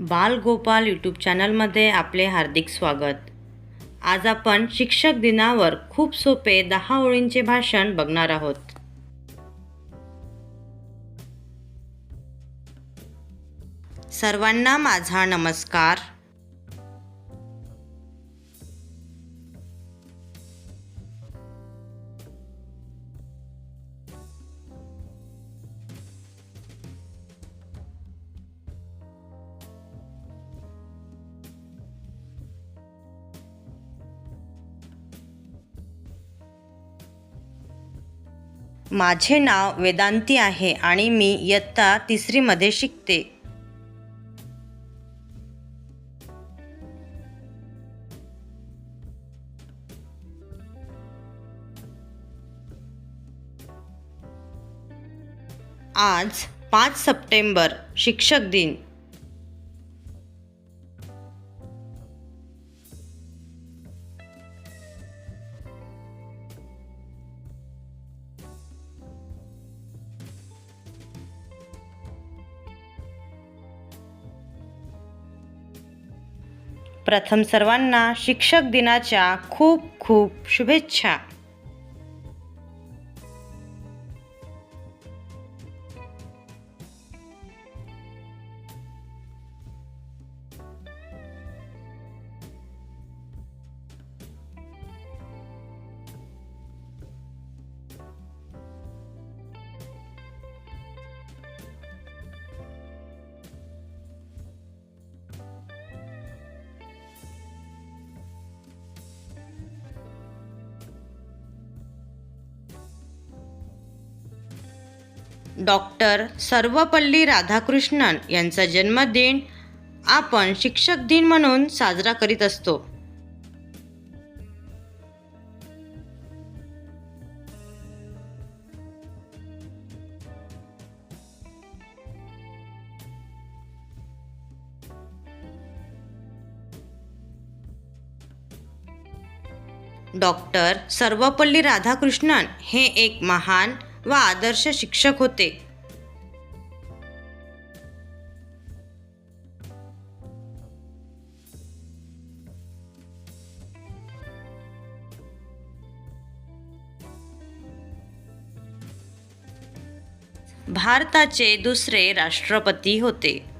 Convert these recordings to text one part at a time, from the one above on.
Balgopal YouTube चॅनलमध्ये आपले हार्दिक स्वागत. आज आपण शिक्षक दिनावर खूप सोपे दहा ओळींचे भाषण बघणार आहोत. सर्वांना माझा नमस्कार. माझे नाव वेदांती आहे आणि मी इयत्ता तिसरीमध्ये शिकते. आज पाच सप्टेंबर शिक्षक दिन. प्रथम सर्वांना शिक्षक दिनाच्या खूप खूप शुभेच्छा. डॉक्टर सर्वपल्ली राधाकृष्णन यांचा जन्मदिन आपण शिक्षक दिन म्हणून साजरा करीत असतो. डॉक्टर सर्वपल्ली राधाकृष्णन हे एक महान व आदर्श शिक्षक होते. भारताचे दुसरे राष्ट्रपती होते.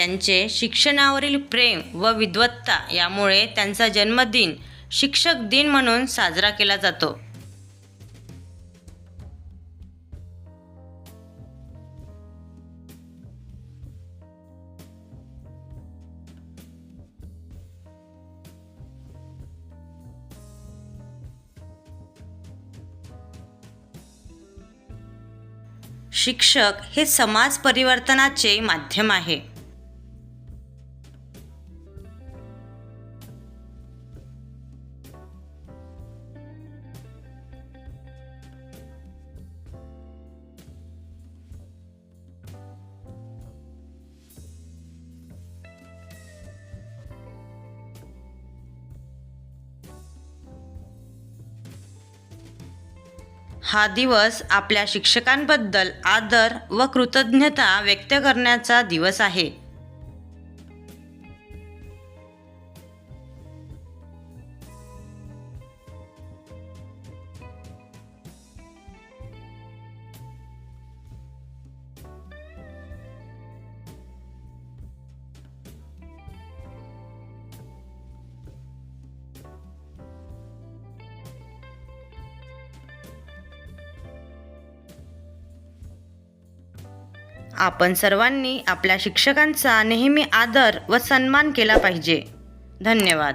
त्यांचे शिक्षणावरील प्रेम व विद्वत्ता यामुळे त्यांचा जन्मदिन शिक्षक दिन म्हणून साजरा केला जातो. शिक्षक हे समाज परिवर्तनाचे माध्यम आहे. हा दिवस आपल्या शिक्षकांबद्दल आदर व कृतज्ञता व्यक्त करण्याचा दिवस आहे. आपण सर्वांनी आपल्या शिक्षकांचा नेहमी आदर व सन्मान केला पाहिजे. धन्यवाद.